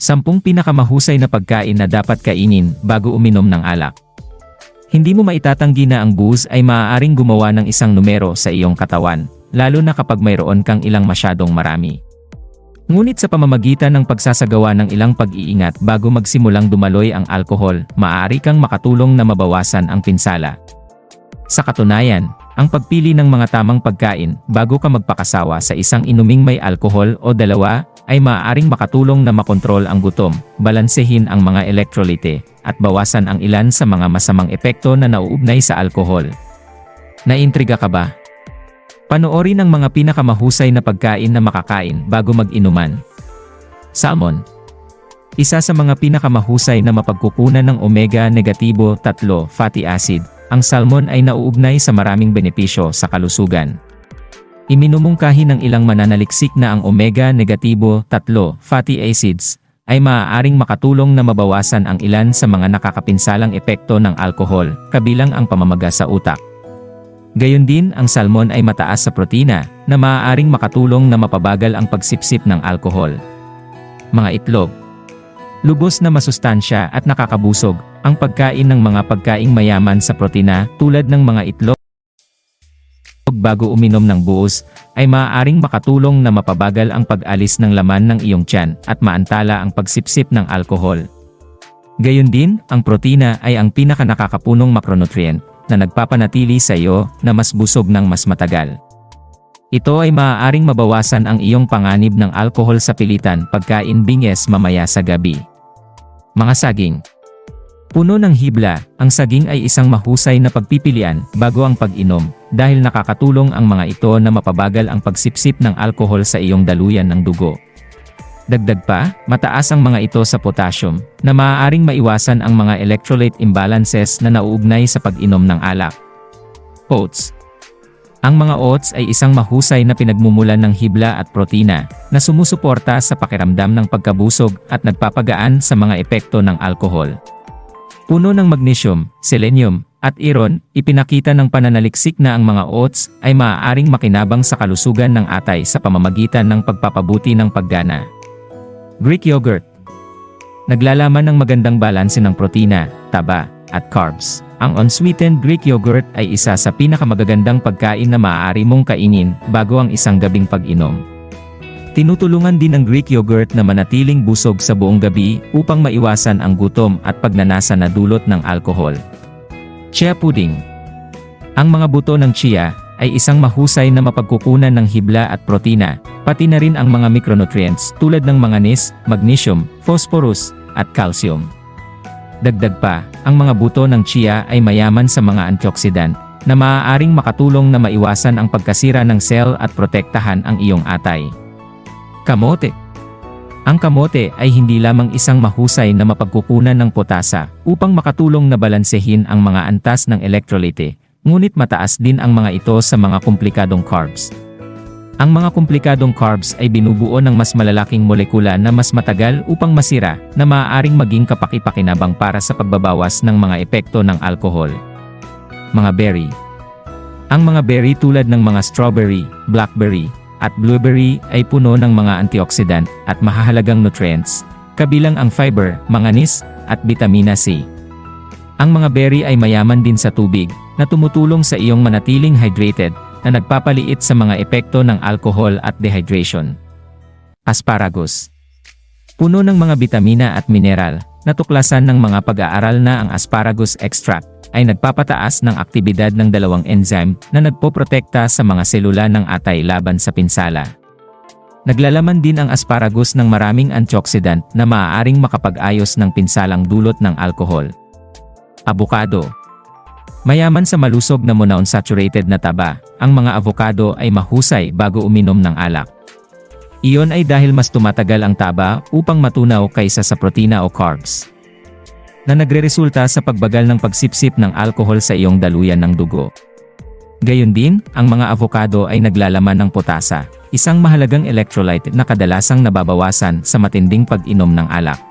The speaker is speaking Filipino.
Sampung pinakamahusay na pagkain na dapat kainin bago uminom ng alak. Hindi mo maitatanggi na ang booze ay maaaring gumawa ng isang numero sa iyong katawan, lalo na kapag mayroon kang ilang masyadong marami. Ngunit sa pamamagitan ng pagsasagawa ng ilang pag-iingat bago magsimulang dumaloy ang alkohol, maaari kang makatulong na mabawasan ang pinsala. Sa katunayan, ang pagpili ng mga tamang pagkain bago ka magpakasawa sa isang inuming may alkohol o dalawa ay maaaring makatulong na makontrol ang gutom, balansehin ang mga elektrolite, at bawasan ang ilan sa mga masamang epekto na nauugnay sa alkohol. Naintriga ka ba? Panoorin ang mga pinakamahusay na pagkain na makakain bago mag-inuman. Salmon. Isa sa mga pinakamahusay na mapagkukunan ng omega-negatibo 3 fatty acid, ang salmon ay nauugnay sa maraming benepisyo sa kalusugan. Iminumungkahi ng ilang mananaliksik na ang omega-negatibo 3 fatty acids ay maaaring makatulong na mabawasan ang ilan sa mga nakakapinsalang epekto ng alkohol, kabilang ang pamamaga sa utak. Gayon din, ang salmon ay mataas sa protina, na maaaring makatulong na mapabagal ang pagsipsip ng alkohol. Mga itlog. Lubos na masustansya at nakakabusog, ang pagkain ng mga pagkaing mayaman sa protina tulad ng mga itlog bago uminom ng buos, ay maaaring makatulong na mapabagal ang pag-alis ng laman ng iyong tiyan at maantala ang pagsipsip ng alkohol. Gayon din, ang protina ay ang pinakanakakapunong macronutrient na nagpapanatili sa iyo na mas busog ng mas matagal. Ito ay maaaring mabawasan ang iyong panganib ng alkohol sa pilitan pagkain binges mamaya sa gabi. Mga saging Puno ng hibla, ang saging ay isang mahusay na pagpipilian bago ang pag-inom dahil nakakatulong ang mga ito na mapabagal ang pagsipsip ng alkohol sa iyong daluyan ng dugo. Dagdag pa, mataas ang mga ito sa potassium, na maaaring maiwasan ang mga electrolyte imbalances na nauugnay sa pag-inom ng alak. Oats Ang mga oats ay isang mahusay na pinagmumulan ng hibla at protina, na sumusuporta sa pakiramdam ng pagkabusog at nagpapagaan sa mga epekto ng alkohol. Puno ng magnesium, selenium, at iron, ipinakita ng pananaliksik na ang mga oats ay maaaring makinabang sa kalusugan ng atay sa pamamagitan ng pagpapabuti ng paggana. Greek yogurt. Naglalaman ng magandang balanse ng protina, taba, at carbs. Ang unsweetened Greek yogurt ay isa sa pinakamagagandang pagkain na maaari mong kainin bago ang isang gabing pag-inom. Tinutulungan din ang Greek yogurt na manatiling busog sa buong gabi upang maiwasan ang gutom at pagnanasa na dulot ng alkohol. Chia pudding. Ang mga buto ng chia ay isang mahusay na mapagkukunan ng hibla at protina, pati na rin ang mga micronutrients tulad ng manganese, magnesium, phosphorus, at calcium. Dagdag pa, ang mga buto ng chia ay mayaman sa mga antioxidant na maaaring makatulong na maiwasan ang pagkasira ng cell at protektahan ang iyong atay. Kamote Ang kamote ay hindi lamang isang mahusay na mapagkukunan ng potasa upang makatulong na balansehin ang mga antas ng electrolyte, ngunit mataas din ang mga ito sa mga komplikadong carbs. Ang mga komplikadong carbs ay binubuo ng mas malalaking molekula na mas matagal upang masira na maaaring maging kapaki-pakinabang para sa pagbabawas ng mga epekto ng alkohol. Mga berry Ang mga berry tulad ng mga strawberry, blackberry, at blueberry ay puno ng mga antioxidant at mahahalagang nutrients, kabilang ang fiber, manganis, at vitamina C. Ang mga berry ay mayaman din sa tubig, na tumutulong sa iyong manatiling hydrated, na nagpapaliit sa mga epekto ng alcohol at dehydration. Asparagus Puno ng mga bitamina at mineral, natuklasan ng mga pag-aaral na ang asparagus extract ay nagpapataas ng aktibidad ng dalawang enzyme na nagpoprotekta sa mga selula ng atay laban sa pinsala. Naglalaman din ang asparagus ng maraming antioxidant na maaaring makapag-ayos ng pinsalang dulot ng alkohol. Avocado Mayaman sa malusog na monounsaturated na taba, ang mga avocado ay mahusay bago uminom ng alak. Iyon ay dahil mas tumatagal ang taba upang matunaw kaysa sa protina o carbs na nagreresulta sa pagbagal ng pagsipsip ng alkohol sa iyong daluyan ng dugo. Gayon din, ang mga avocado ay naglalaman ng potasa, isang mahalagang electrolyte na kadalasang nababawasan sa matinding pag-inom ng alak.